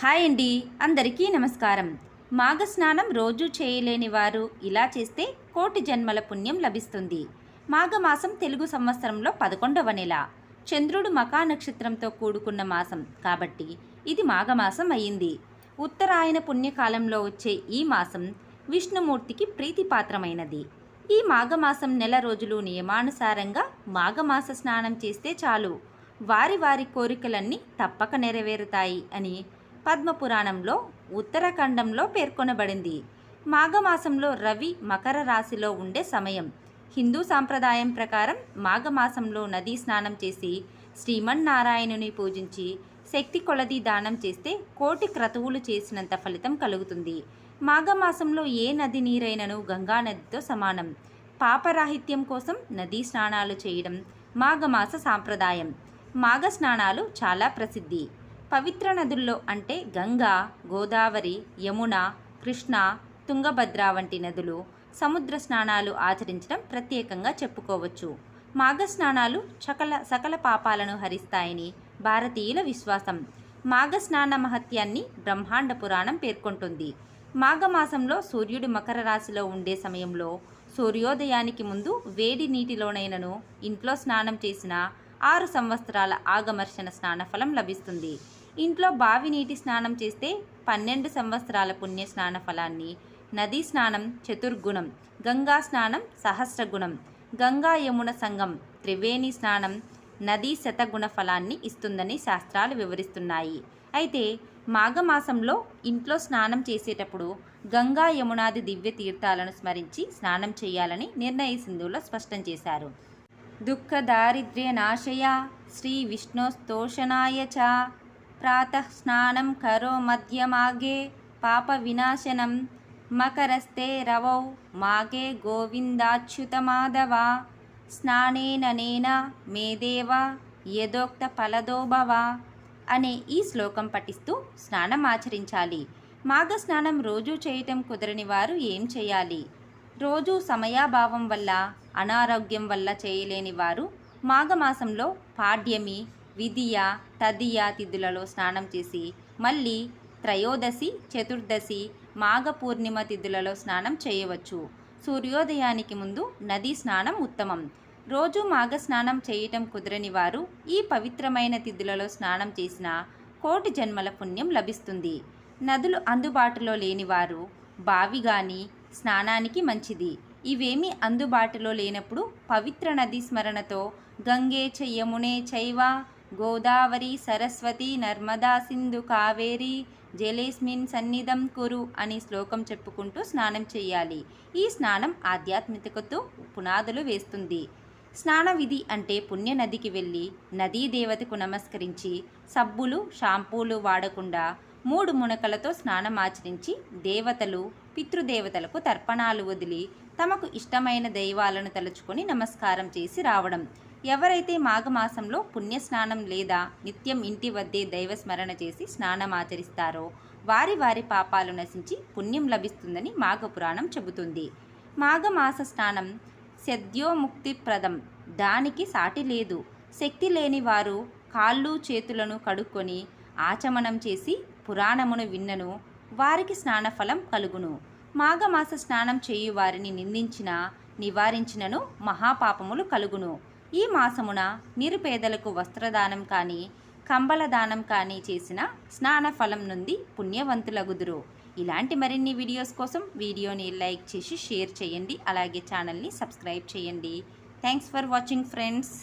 Hi అండి అందరికీ నమస్కారం. మాఘ స్నానం రోజు చేయలేని వారు ఇలా చేస్తే కోటి జన్మల పుణ్యం లభిస్తుంది. మాఘమాసం తెలుగు సంవత్సరంలో పదకొండవ నెల. చంద్రుడు మకా నక్షత్రంతో కూడుకున్న మాసం కాబట్టి ఇది మాఘమాసం అయింది. ఉత్తరాయణ పుణ్యకాలంలో వచ్చే ఈ మాసం విష్ణుమూర్తికి ప్రీతిపాత్రమైనది. ఈ మాఘమాసం నెల రోజులు నియమానుసారంగా మాఘమాస స్నానం చేస్తే చాలు. వారి వారి కోరికలన్నీ తప్పక నెరవేరుతాయి అని పద్మపురాణంలో ఉత్తరాఖండంలో పేర్కొనబడింది. మాఘమాసంలో రవి మకర రాశిలో ఉండే సమయం. హిందూ సాంప్రదాయం ప్రకారం మాఘమాసంలో నదీ స్నానం చేసి శ్రీమన్నారాయణుని పూజించి శక్తి కొలది దానం చేస్తే కోటి క్రతువులు చేసినంత ఫలితం కలుగుతుంది. మాఘమాసంలో ఏ నది నీరైనను గంగా నదితో సమానం. పాపరాహిత్యం కోసం నదీ స్నానాలు చేయడం మాఘమాస సాంప్రదాయం. మాఘ స్నానాలు చాలా ప్రసిద్ధి. పవిత్ర నదుల్లో అంటే గంగా గోదావరి యమున కృష్ణ తుంగభద్ర వంటి నదులు సముద్ర స్నానాలు ఆచరించడం ప్రత్యేకంగా చెప్పుకోవచ్చు. మాఘ స్నానాలు సకల సకల పాపాలను హరిస్తాయని భారతీయుల విశ్వాసం. మాఘ స్నాన మహత్యాన్ని బ్రహ్మాండ పురాణం పేర్కొంటుంది. మాఘమాసంలో సూర్యుడు మకర రాశిలో ఉండే సమయంలో సూర్యోదయానికి ముందు వేడి నీటిలోనైనను ఇంట్లో స్నానం చేసిన ఆరు సంవత్సరాల ఆగమర్షణ స్నాన ఫలం లభిస్తుంది. ఇంట్లో బావి నీటి స్నానం చేస్తే పన్నెండు సంవత్సరాల పుణ్య స్నాన ఫలాన్ని. నదీ స్నానం చతుర్గుణం గంగా స్నానం సహస్రగుణం. గంగా యమున సంగం త్రివేణి స్నానం నదీ శతగుణ ఫలాన్ని ఇస్తుందని శాస్త్రాలు వివరిస్తున్నాయి. అయితే మాఘమాసంలో ఇంట్లో స్నానం చేసేటప్పుడు గంగా యమునాది దివ్య తీర్థాలను స్మరించి స్నానం చేయాలని నిర్ణయ సింధువులో స్పష్టం చేశారు. దుఃఖ దారిద్ర్య నాశయ శ్రీ విష్ణోస్తోషణాయ చ. ప్రాతః స్నానం కరో మధ్యమాగే పాప వినాశనం మకరస్తే రవౌ మాగే గోవిందాచ్యుతమాధవ స్నానేననేన మేదేవా యదోక్త ఫలదో అనే ఈ శ్లోకం పఠిస్తూ స్నానం ఆచరించాలి. మాఘ స్నానం రోజు చేయటం కుదరని వారు ఏం చేయాలి? రోజు సమయాభావం వల్ల అనారోగ్యం వల్ల చేయలేని వారు మాఘమాసంలో పాడ్యమి విధియ తదియ తిథులలో స్నానం చేసి మళ్ళీ త్రయోదశి చతుర్దశి మాఘ పూర్ణిమ తిథులలో స్నానం చేయవచ్చు. సూర్యోదయానికి ముందు నదీ స్నానం ఉత్తమం. రోజు మాఘ స్నానం చేయటం కుదరని వారు ఈ పవిత్రమైన తిథులలో స్నానం చేసిన కోటి జన్మల పుణ్యం లభిస్తుంది. నదులు అందుబాటులో లేనివారు బావి గాని స్నానానికి మంచిది. ఇవేమీ అందుబాటులో లేనప్పుడు పవిత్ర నది స్మరణతో గంగే చ యమునే చైవ గోదావరి సరస్వతి నర్మదా సింధు కావేరి జలేస్మిన్ సన్నిధం కురు అని శ్లోకం చెప్పుకుంటూ స్నానం చేయాలి. ఈ స్నానం ఆధ్యాత్మికతతో పునాదులు వేస్తుంది. స్నాన విధి అంటే పుణ్య నదికి వెళ్ళి నదీ దేవతకు నమస్కరించి సబ్బులు షాంపూలు వాడకుండా మూడు మునకలతో స్నానం ఆచరించి దేవతలు పితృదేవతలకు తర్పణాలు వదిలి తమకు ఇష్టమైన దైవాలను తలుచుకొని నమస్కారం చేసి రావడం. ఎవరైతే మాఘమాసంలో పుణ్యస్నానం లేదా నిత్యం ఇంటి వద్దే దైవ స్మరణ చేసి స్నానం ఆచరిస్తారో వారి వారి పాపాలు నశించి పుణ్యం లభిస్తుందని మాఘపురాణం చెబుతుంది. మాఘమాస స్నానం సద్యోముక్తిప్రదం. దానికి సాటి లేదు. శక్తి లేని వారు కాళ్ళు చేతులను కడుక్కొని ఆచమనం చేసి పురాణమును విన్నను. వారికి స్నానఫలం కలుగును. మాఘమాస స్నానం చేయు వారిని నిందించిన నివారించినను మహాపాపములు కలుగును. ఈ మాసమున నిరుపేదలకు వస్త్రదానం కానీ కంబల దానం కానీ చేసిన స్నాన ఫలం నుండి పుణ్యవంతులగుదురు. ఇలాంటి మరిన్ని వీడియోస్ కోసం వీడియోని లైక్ చేసి షేర్ చేయండి. అలాగే ఛానల్ని సబ్స్క్రైబ్ చేయండి. Thanks for watching friends.